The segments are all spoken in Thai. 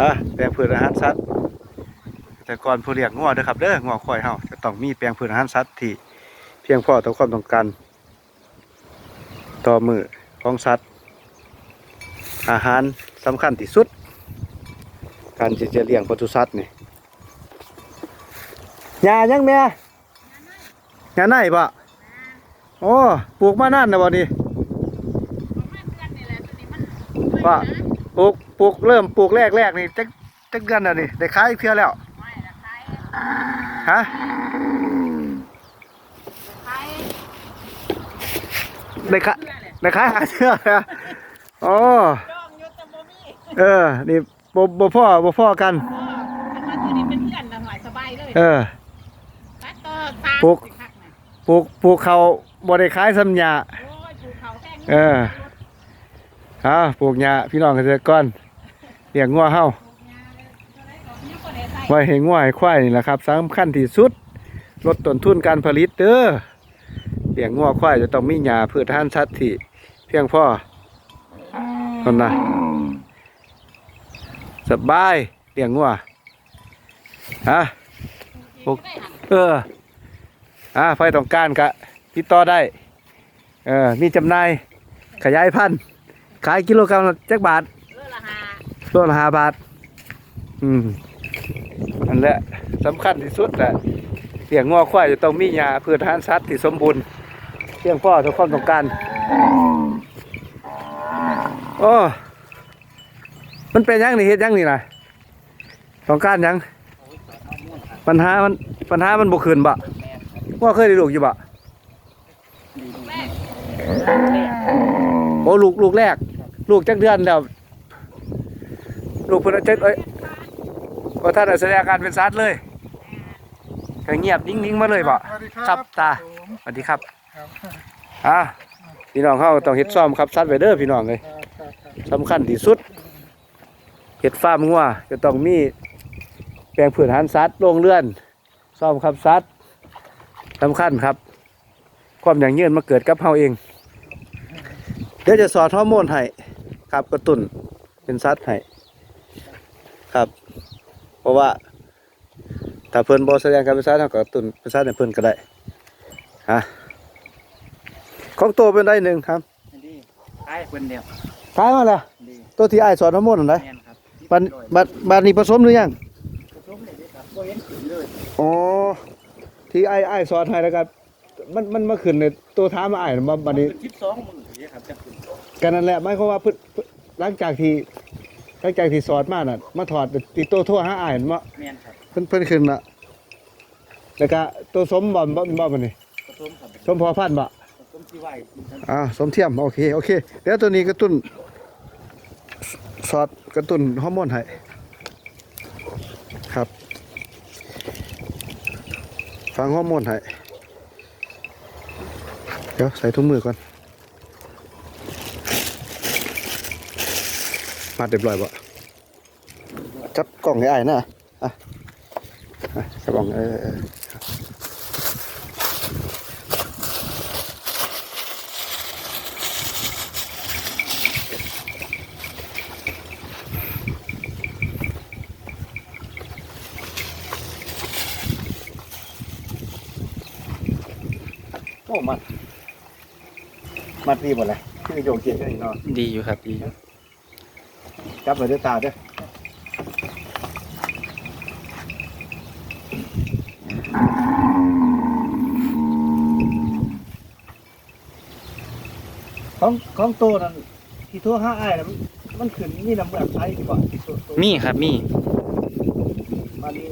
ฮะแปลงพืชอาหารสัตว์แต่ก่อนผู้เลี้ยงงัวเด้อครับเด้องัวควายเฮาจะต้องมีแปลงพืชอาหารสัตว์ที่เพียงพอต่อความต้องการต่อมือของสัตว์ อาหารสำคัญที่สุด การที่จะเลี้ยงปศุสัตว์นี่ยายังแม่ยาไหนบ่โอ้ปลูกมานานนะบ่นี่ว่าปลูก ปลูกเริ่มปลูกแรกแรกๆนี่จักจักเดือนแล้วนี่ได้ขายอีกเทื่อแล้วฮะได้ขายได้ขายหาเทื่อแล้วอ๋อเออนี่บ่บ่พ่อบ่พ่อกันเออปลูกปลูกปลูกเขาบ่ได้ขายสำญาเอออ่าปลูกหญ้าพี่น้องเกษตรกร เลี้ยงงัวเฮาไว้ให้งัวให้ควายนี่แหละครับสำคัญที่สุด ลดต้นทุนการผลิตเด้อเลี้ยงงัวควายจะต้องมีหญ้าพืชอาหารสัตว์ที่เพียงพอนั่นนะสบายเลี้ยงงัวฮะเอออ่าไฟต้องการกะติดต่อได้ เออ มีจำหน่ายขยายพันธุ์ขายกิโลกรัมละจักบาท โลละห้าบาท อืมนั่นแหละสำคัญที่สุดแหละเลี้ยงงัวควายจะต้องมีหญ้าพืชอาหารสัตว์ที่สมบูรณ์เพียงพอต่อความต้องการโอ้มันเป็นหยังนี่เฮ็ดหยังนี่นะต้องการหยัง ปัญหามันปัญหามันบ่ขึ้นบ่ว่าเคยได้ลูกอยู่บ่โอ้ลูกลูกแรก ลูกจักเดือนแล้ว ลูกเพิ่นเอาจักเอ้ยว่าท่านน่ะแสดงอาการเป็นสัตว์เลยก็เงียบนิ่งๆมาเลยบ่สวัสดีครับตาผมสวัสดีครับครับอะพี่น้องเฮาต้องเฮ็ดซ่อมครับสัตว์ไว้เด้อพี่น้องเอ้ยครับครับสำคัญที่สุดเห็ดฟาร์มงัวจะต้องมีแปลงผืนอาหารสัตว์โรงเรือนซ่อมครับสัตว์สำคัญครับ ความอย่างยืนมาเกิดกับเฮาเอง เดี๋ยวจะสอนฮอร์โมนให้ครับกระตุ้นเป็นสัตว์ให้ ครับ เพราะว่าถ้าเพิ่นบ่แสดงการเป็นสัตว์เฮาก็กระตุ้นเป็นสัตว์ให้เพิ่นก็ได้ฮะของโตเป็นได้หนึ่งครับดีขายคนเดียวท้ายมาแล้วดีตัวที่อ้ายสอนฮอร์โมนนั่นไดแม่นครับบัดบัดบัดนี้ผสมหรือยังผสมเลยเด้อครับบ่เห็นขึ้นเลยอ๋อที่ไอ้ไอ้ายสอนให้แล้วกันมันมันมาขึ้นในตัวท้ามาไอ้ายมาบัดนี้สิบสองมื้อเด้อครับจะขึ้นกันนั่นแหละหมายความว่าเพิ่นเพิ่นหลังจากที่ หลังจากที่สอนมาน่ะ มาถอดติดตัวโทั่วหาอ้ายมาแม่นครับเพิ่นเพิ่นขึ้นน่ะแล้วก็ตัวสมบ่บ่บ่บัดนี้ผสมครับสมพอพันธุ์บ่ผสมที่ไหวครับอ่าสมเทียมโอเคโอเคเดี๋ยวตัวนี้กระตุ้นสสอดกระตุ้นฮอร์โมนให้ครับ ฟังฮอร์โมนให้เดี๋ยวใส่ถุงมือก่อน มาเรียบร้อยบ่จับกล่องให้อ้ายนะอะอะจับกล่องเออเออโอ้มัดมัดดีหมดเลยที่โยงเกียร์กันอีกเนาะดีอยู่ครับดีอยู่ จับไปด้วยตาเด้อของของโตนั่นที่ทั่วห้าไอ้ายน่ะมันมันขึ้นนี่น้ำแบบไอ้ดีกว่าที่ตัวตัวมีครับมีวันนี้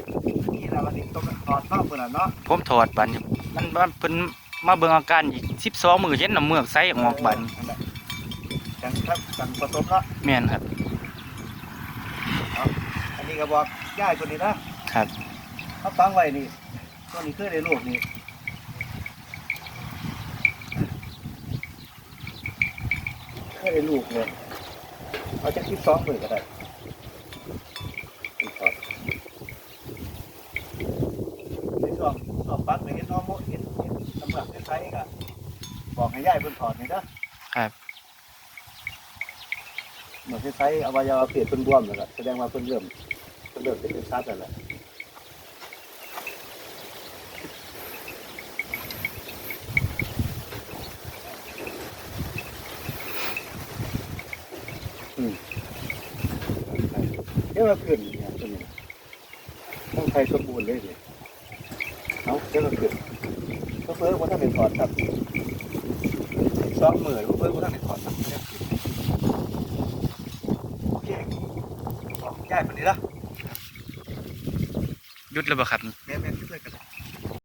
นี่นะวันนี้ต้องถอดข้าวเปล่าเนาะผมถอดบัดนี้มันมันเพิ่นมาเบิ่งอาการอีก12มื้อเห็นน้ำเมือกใสออกบัดนี้กันครับกันผสมเนาะ แม่นครับอั นนี้ก็บอกย่ายคนนี้นะครับเขาฟังไว้นี่ตัวนี้คือได้ลูกนี่เคยได้ลูกเลยเอาจากที่สองมือก็ได้ถอดในช่วงสอบปักไปเห็นน้องโมเห็นเห็นตำรวจใช้ก็บอกให้ย่ายเพิ่นถอดนี่เด้อครับเหมือนคล้ายๆอวัยวะเพศเพิ่นบวมแล้วก็แสดงว่าเพิ่นเริ่ม เพิ่นเริ่มจะเป็นซัดแล้วแหละอืมเอ๊ะว่าขึ้นเนี่ยตัวนี้ต้องใครสมบูรณ์เลยดิเอาเจ้าก็ขึ้นก็เพิ่มว่าถ้าเป็นถอดครับสองหมื่นก็เพิ่มว่าถ้าเป็นถอดครับเนี่ยขึ้นโอเคอกย้ายไปนี่ละ ยุดแล้วบ่ครับ